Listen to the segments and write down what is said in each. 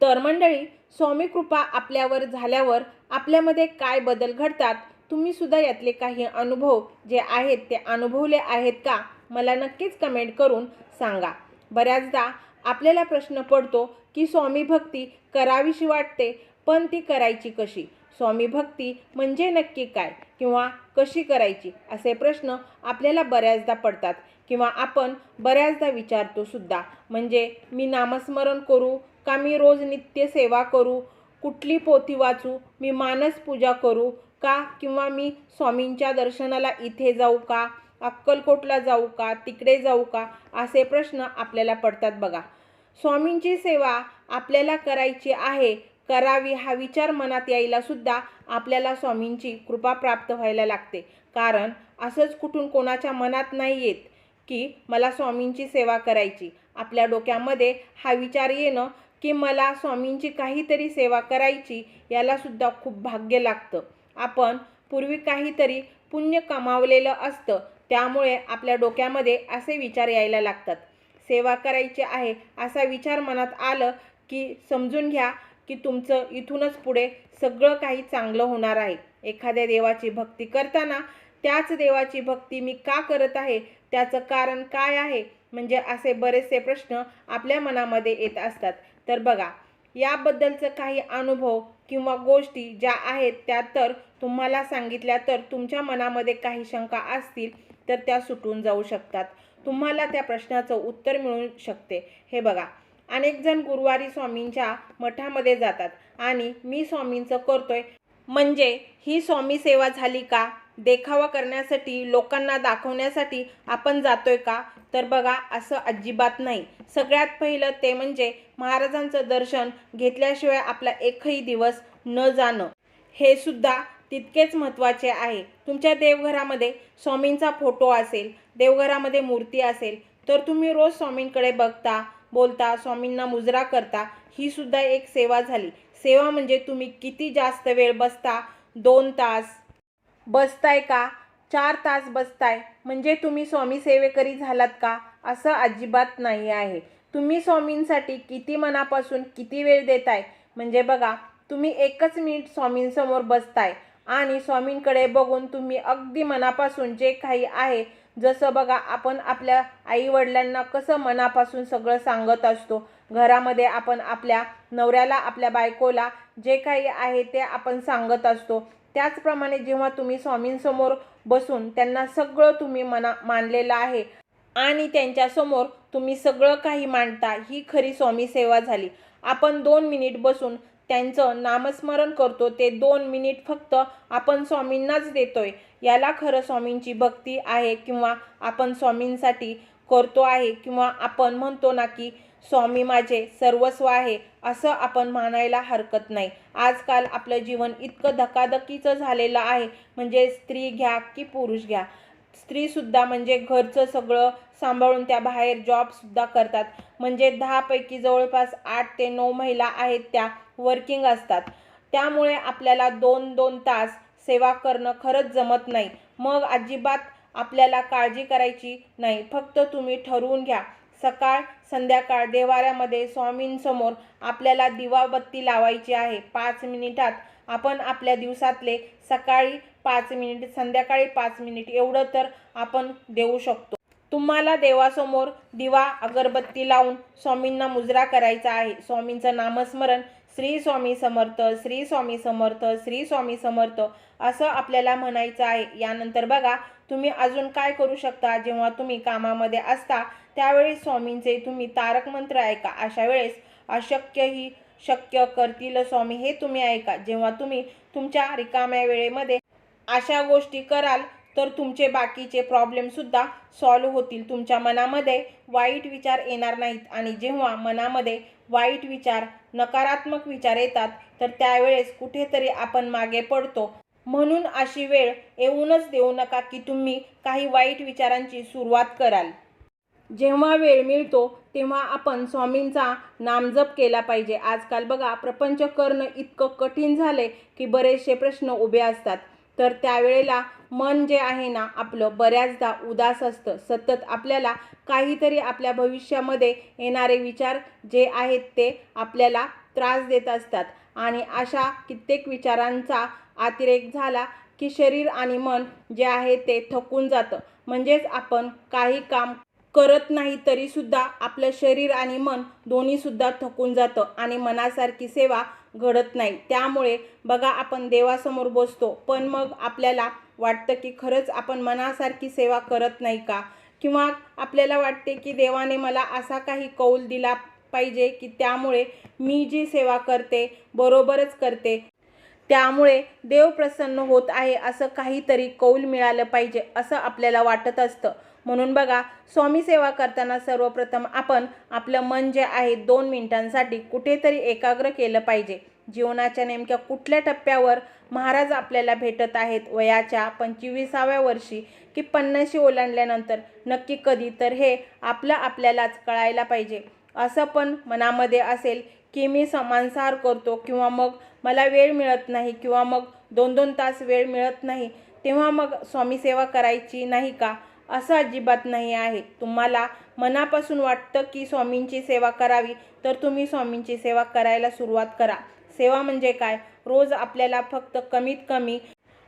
तर मंडळी स्वामी कृपा आपल्यावर झाल्यावर आपल्यामध्ये काय बदल घडतात तुम्ही सुद्धा यातले काही अनुभव जे आहेत ते अनुभवले आहेत का मला नक्कीच कमेंट करून सांगा. बऱ्याचदा आपल्याला प्रश्न पडतो की स्वामी भक्ती करावीशी वाटते पण ती करायची कशी? स्वामी भक्ती म्हणजे नक्की काय किंवा कशी करायची असे प्रश्न आपल्याला बऱ्याचदा पडतात किंवा आपण बऱ्याचदा विचारतो सुद्धा. म्हणजे मी नामस्मरण करू का मी रोज नित्य सेवा करू? कुठली पोथी वाचू? मी मानस पूजा करू का? किंवा मी स्वामींच्या दर्शनाला इथे जाऊ का? अक्कलकोटला जाऊ का? तिकडे जाऊ का? असे प्रश्न आपल्याला पडतात बघा. स्वामींची सेवा आपल्याला करायची आहे. करावी हा विचार मनात यायला सुद्धा आपल्याला स्वामींची कृपा प्राप्त व्हायला लागते. कारण असंच कुठून कोणाच्या मनात नाही येत की मला स्वामींची सेवा करायची. आपल्या डोक्यामध्ये हा विचार येणं की मला स्वामींची काहीतरी सेवा करायची यालासुद्धा खूप भाग्य लागतं. आपण पूर्वी काहीतरी पुण्य कमावलेलं असतं त्यामुळे आपल्या डोक्यामध्ये असे विचार यायला लागतात. सेवा करायची आहे असा विचार मनात आलं की समजून घ्या की तुमचं इथूनच पुढे सगळं काही चांगलं होणार आहे. एखाद्या देवाची भक्ती करताना त्याच देवाची भक्ती मी का करत आहे? त्याचं कारण काय आहे? म्हणजे असे बरेचसे प्रश्न आपल्या मनामध्ये येत असतात. तर बघा याबद्दलचं काही अनुभव किंवा गोष्टी ज्या आहेत त्या तर तुम्हाला सांगितल्या तर तुमच्या मनामध्ये काही शंका असतील तर त्या सुटून जाऊ शकतात. तुम्हाला त्या प्रश्नाचं उत्तर मिळू शकते. हे बघा अनेक जण गुरुवारी स्वामींच्या मठामध्ये जातात आणि मी स्वामींचं करतोय. म्हणजे ही स्वामी सेवा झाली का? देखावा करण्यासाठी लोकांना दाखवण्यासाठी आपण जातोय का? तर बघा असं अजिबात नाही. सगळ्यात पहिलं ते म्हणजे महाराजांचं दर्शन घेतल्याशिवाय आपला एकही दिवस न जाणं. हे सुद्धा तितकेच महत्त्वाचे आहे. तुमच्या देवघरामध्ये स्वामींचा फोटो असेल देवघरामध्ये मूर्ती असेल तर तुम्ही रोज स्वामींकडे बघता बोलता स्वामींना मुजरा करता ही सुद्धा एक सेवा झाली. सेवा म्हणजे तुम्ही किती जास्त वेळ बसता? दोन तास बसताय का? चार तास बसताय. म्हणजे तुम्ही स्वामी सेवेकरी झालात का? असं अजिबात नाही आहे. तुम्ही स्वामींसाठी किती मनापासून किती वेळ देताय? म्हणजे बघा तुम्ही एकच मिनिट स्वामींसमोर बसताय. आणि स्वामींकडे बघून तुम्ही अगदी मनापासून जे काही आहे जसं बघा आपण आपल्या आईवडिलांना कसं मनापासून सगळं सांगत असतो. घरामध्ये आपण आपल्या नवऱ्याला आपल्या बायकोला जे काही आहे ते आपण सांगत असतो. त्याचप्रमाणे जेव्हा तुम्ही स्वामींसमोर बसून त्यांना सगळं तुम्ही मना मानलेलं आहे आणि त्यांच्यासमोर तुम्ही सगळं काही मांडता ही खरी स्वामी सेवा झाली. आपण दोन मिनिट बसून त्यांचं नामस्मरण करतो ते दोन मिनिट फक्त आपण स्वामींनाच देतोय. याला खरं स्वामींची भक्ती आहे किंवा आपण स्वामींसाठी करतो आहे किंवा आपण म्हणतो ना की स्वामी माझे सर्वस्व आहे असं आपण म्हणायला हरकत नाही. आजकाल आपलं जीवन इतकं धकाधकीचं झालेलं आहे म्हणजे स्त्री घ्या की पुरुष घ्या. स्त्रीसुद्धा म्हणजे घरचं सगळं सांभाळून त्या बाहेर जॉबसुद्धा करतात. म्हणजे दहापैकी जवळपास आठ ते नऊ महिला आहेत त्या वर्किंग असतात. त्यामुळे आपल्याला दोन दोन तास सेवा करणं खरंच जमत नाही. मग अजिबात आपल्याला काळजी करायची नाही. फक्त तुम्ही ठरवून घ्या. सकाळ संध्याकाळ देवाऱ्यामध्ये स्वामींसमोर आपल्याला दिवाबत्ती लावायची आहे. पाच मिनिटात आपण आपल्या दिवसातले सकाळी पाच मिनिट संध्याकाळी पाच मिनिट एवढं तर आपण देऊ शकतो. तुम्हाला देवासमोर दिवा अगरबत्ती लावून स्वामींना मुजरा करायचा आहे. स्वामींचं नामस्मरण श्री स्वामी समर्थ श्री स्वामी समर्थ श्री स्वामी समर्थ असं आपल्याला म्हणायचं आहे. यानंतर बघा तुम्ही अजून काय करू शकता? जेव्हा तुम्ही कामामध्ये असता त्यावेळेस स्वामींचे तुम्ही तारक मंत्र ऐका अशा वेळेस अशक्यही शक्य करतील स्वामी हे तुम्ही ऐका. जेव्हा तुम्ही तुमच्या रिकाम्या वेळेमध्ये अशा गोष्टी कराल तर तुमचे बाकीचे प्रॉब्लेमसुद्धा सॉल्व होतील. तुमच्या मनामध्ये वाईट विचार येणार नाहीत. आणि जेव्हा मनामध्ये वाईट विचार नकारात्मक विचार येतात तर त्यावेळेस कुठेतरी आपण मागे पडतो. म्हणून अशी वेळ येऊनच देऊ नका की तुम्ही काही वाईट विचारांची सुरुवात कराल. जेव्हा वेळ मिळतो तेव्हा आपण स्वामींचा नामजप केला पाहिजे. आजकाल बघा प्रपंच करणं इतकं कठीण झाले की बरेचसे प्रश्न उभे असतात. तर त्यावेळेला मन जे आहे ना आपलं बऱ्याचदा उदास असतं. सतत आपल्याला काहीतरी आपल्या भविष्यामध्ये येणारे विचार जे आहेत ते आपल्याला त्रास देत असतात. आणि अशा कित्येक विचारांचा अतिरेक झाला की शरीर आणि मन जे आहे ते थकून जातं. म्हणजेच आपण काही काम करत नाही तरीसुद्धा आपलं शरीर आणि मन दोन्हीसुद्धा थकून जातं आणि मनासारखी सेवा घडत नाही. त्यामुळे बघा आपण देवासमोर बसतो पण मग आपल्याला वाटतं की खरंच आपण मनासारखी सेवा करत नाही का? किंवा आपल्याला वाटते की देवाने मला असा काही कौल दिला पाहिजे की त्यामुळे मी जी सेवा करते बरोबरच करते. त्यामुळे देव प्रसन्न होत आहे असं काहीतरी कौल मिळालं पाहिजे असं आपल्याला वाटत असतं. म्हणून बघा स्वामी सेवा करताना सर्वप्रथम आपण आपलं मन जे आहे दोन मिनिटांसाठी कुठेतरी एकाग्र केलं पाहिजे. जीवनाच्या नेमक्या कुठल्या टप्प्यावर महाराज आपल्याला भेटत आहेत? वयाच्या पंचवीसाव्या वर्षी की पन्नाशी ओलांडल्यानंतर नक्की कधी? तर हे आपलं आपल्यालाच कळायला पाहिजे. असं पण मनामध्ये असेल की मी समानसार करतो किंवा मग मला वेळ मिळत नाही किंवा मग दोन दोन तास वेळ मिळत नाही तेव्हा मग स्वामी सेवा करायची नाही का? असं अजिबात नाही आहे. तुम्हाला मनापासून वाटतं की स्वामींची सेवा करावी तर तुम्ही स्वामींची सेवा करायला सुरुवात करा. सेवा म्हणजे काय? रोज आपल्याला फक्त कमीत कमी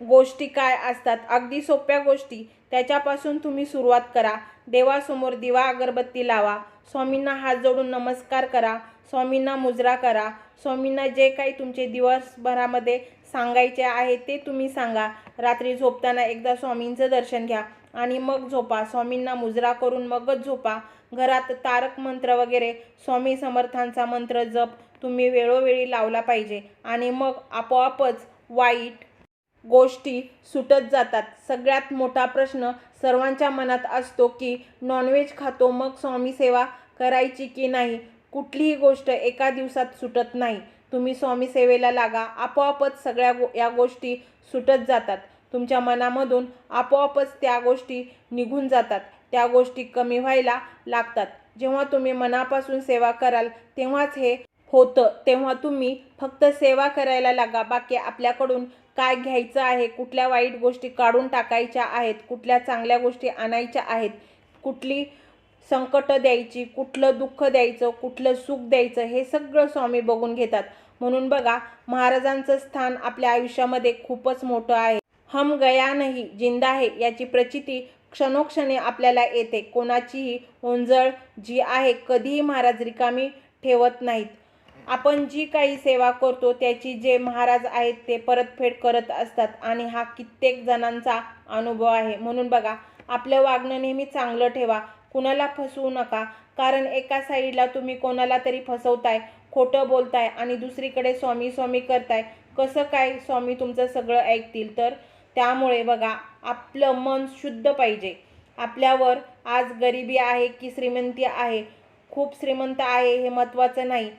गोष्टी काय असतात? अगदी सोप्या गोष्टी. त्याच्यापासून तुम्ही सुरुवात करा. देवासमोर दिवा अगरबत्ती लावा. स्वामींना हात जोडून नमस्कार करा. स्वामींना मुजरा करा. स्वामींना जे काही तुमचे दिवसभरामध्ये सांगायचे आहे ते तुम्ही सांगा. रात्री झोपताना एकदा स्वामींचं दर्शन घ्या. आणि मग झोपा. स्वामींना मुजरा करून मगच झोपा. घरात तारक मंत्र वगैरे. स्वामी समर्थांचा मंत्र जप. तुम्ही वेळोवेळी लावला पाहिजे. आणि मग आपोआपच वाईट गोष्टी सुटत जातात. सगळ्यात मोठा प्रश्न सर्वांच्या मनात असतो की नॉनव्हेज खातो मग स्वामी सेवा करायची की नाही? कुठलीही गोष्ट एका दिवसात सुटत नाही. तुम्ही स्वामी सेवेला लागा. आपोआपच सगळ्या गो या गोष्टी सुटत जातात. तुमच्या मनामधून आपोआपच त्या गोष्टी निघून जातात. त्या गोष्टी कमी व्हायला लागतात. जेव्हा तुम्ही मनापासून सेवा कराल तेव्हाच हे होतं. तेव्हा तुम्ही फक्त सेवा करायला लागा. बाकी आपल्याकडून काय घ्यायचं आहे कुठल्या वाईट गोष्टी काढून टाकायच्या आहेत कुठल्या चांगल्या गोष्टी आणायच्या आहेत कुठली संकट द्यायची कुठलं दुःख द्यायचं कुठलं सुख द्यायचं हे सगळं स्वामी बघून घेतात. म्हणून बघा महाराजांचं स्थान आपल्या आयुष्यामध्ये खूपच मोठं आहे. हम गया नाही जिंदा आहे याची प्रचिती क्षणोक्षणी आपल्याला येते. कोणाचीही होंजळ जी आहे कधीही महाराज रिकामी ठेवत नाहीत. आपण जी काही सेवा करतो त्याची जे महाराज आहेत ते परतफेड करत असतात आणि हा कित्येक जणांचा अनुभव आहे. म्हणून बघा आपलं वागणं नेहमी चांगलं ठेवा. कुणाला फसवू नका. कारण एका साईडला तुम्ही कोणाला तरी फसवताय खोटं बोलताय आणि दुसरीकडे स्वामी स्वामी करताय कसं काय स्वामी तुमचं सगळं ऐकतील? तर त्यामुळे बघा आपलं मन शुद्ध पाहिजे. आपल्यावर आज गरिबी आहे की श्रीमंती आहे खूप श्रीमंत आहे हे महत्त्वाचं नाही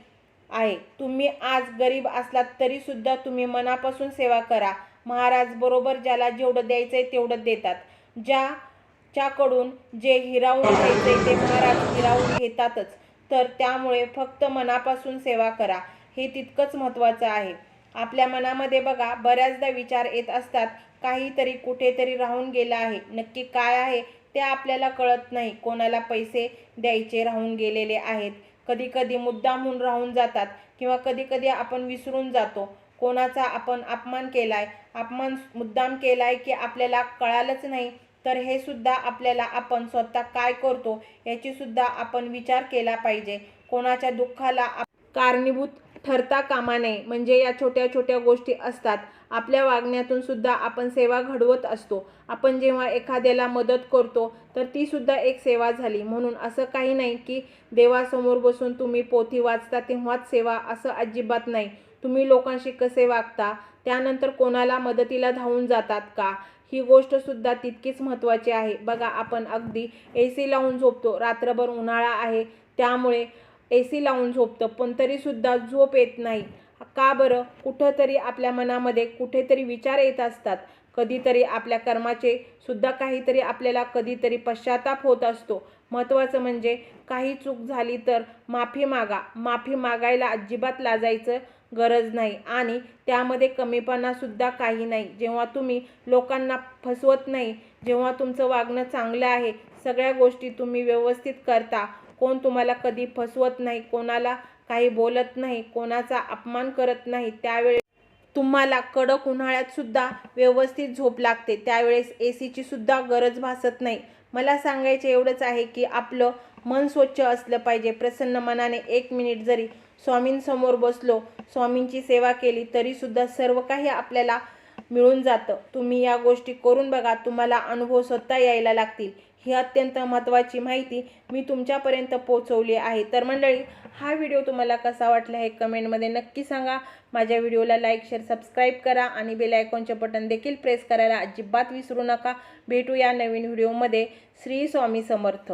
आहे. तुम्ही आज गरीब असलात तरीसुद्धा तुम्ही मनापासून सेवा करा. महाराज बरोबर ज्याला जेवढं द्यायचं आहे तेवढं देतात. ज्याच्याकडून जे हिरावून घ्यायचे ते महाराज हिरावून घेतातच. तर त्यामुळे फक्त मनापासून सेवा करा. हे तितकंच महत्त्वाचं आहे. आपल्या मनामध्ये बघा बऱ्याचदा विचार येत असतात काहीतरी कुठेतरी राहून गेलं आहे. नक्की काय आहे ते आपल्याला कळत नाही. कोणाला पैसे द्यायचे राहून गेलेले आहेत. कधी कधी मुद्दामहून राहून जातात किंवा कधी कधी आपण विसरून जातो. कोणाचा आपण अपमान केलाय? अपमान मुद्दाम केलाय की आपल्याला कळालंच नाही. तर हे सुद्धा आपल्याला आपण स्वतः काय करतो याची सुद्धा आपण विचार केला पाहिजे. कोणाच्या दुःखाला कारणीभूत ठरता कामा नये. म्हणजे या छोट्या छोट्या गोष्टी असतात. आपल्या वागण्यातून सुद्धा आपण सेवा घडवत असतो. आपण जेव्हा एखाद्याला मदत करतो तर ती सुद्धा एक सेवा झाली. म्हणून असं काही नाही की देवासमोर बसून तुम्ही पोथी वाचता तेव्हाच सेवा असं अजिबात नाही. तुम्ही लोकांशी कसे वागता? त्यानंतर कोणाला मदतीला धावून जातात का? ही गोष्ट सुद्धा तितकीच महत्त्वाची आहे. बघा आपण अगदी ए सी लावून झोपतो. रात्रभर उन्हाळा आहे. त्यामुळे ए सी लावून झोपतं पण तरीसुद्धा झोप येत नाही. का बरं? कुठंतरी आपल्या मनामध्ये कुठेतरी विचार येत असतात. कधीतरी आपल्या कर्माचे सुद्धा काहीतरी आपल्याला कधीतरी पश्चाताप होत असतो. महत्त्वाचं म्हणजे काही चूक झाली तर माफी मागा. माफी मागायला अजिबात लाजायचं गरज नाही आणि त्यामध्ये कमीपणासुद्धा काही नाही. जेव्हा तुम्ही लोकांना फसवत नाही जेव्हा तुमचं वागणं चांगलं आहे सगळ्या गोष्टी तुम्ही व्यवस्थित करता कोण तुम्हाला कधी फसवत नाही कोणाला काही बोलत नाही कोणाचा अपमान करत नाही त्यावेळेस तुम्हाला कडक उन्हाळ्यात सुद्धा व्यवस्थित झोप लागते. त्यावेळेस ए सीची सुद्धा गरज भासत नाही. मला सांगायचे एवढंच आहे की आपलं मन स्वच्छ असलं पाहिजे. प्रसन्न मनाने एक मिनिट जरी स्वामींसमोर बसलो स्वामींची सेवा केली तरीसुद्धा सर्व काही आपल्याला मिळून जातं. तुम्ही या गोष्टी करून बघा तुम्हाला अनुभव स्वतः यायला लागतील. ही अत्यंत महत्त्वाची माहिती मी तुमच्यापर्यंत पोहोचवली आहे. तर मंडळी हा व्हिडिओ तुम्हाला कसा वाटला हे कमेंटमध्ये नक्की सांगा. माझ्या व्हिडिओला लाईक शेअर सबस्क्राईब करा आणि बेल आयकॉनचे बटन देखील प्रेस करायला अजिबात विसरू नका. भेटू या नवीन व्हिडिओमध्ये. श्री स्वामी समर्थ.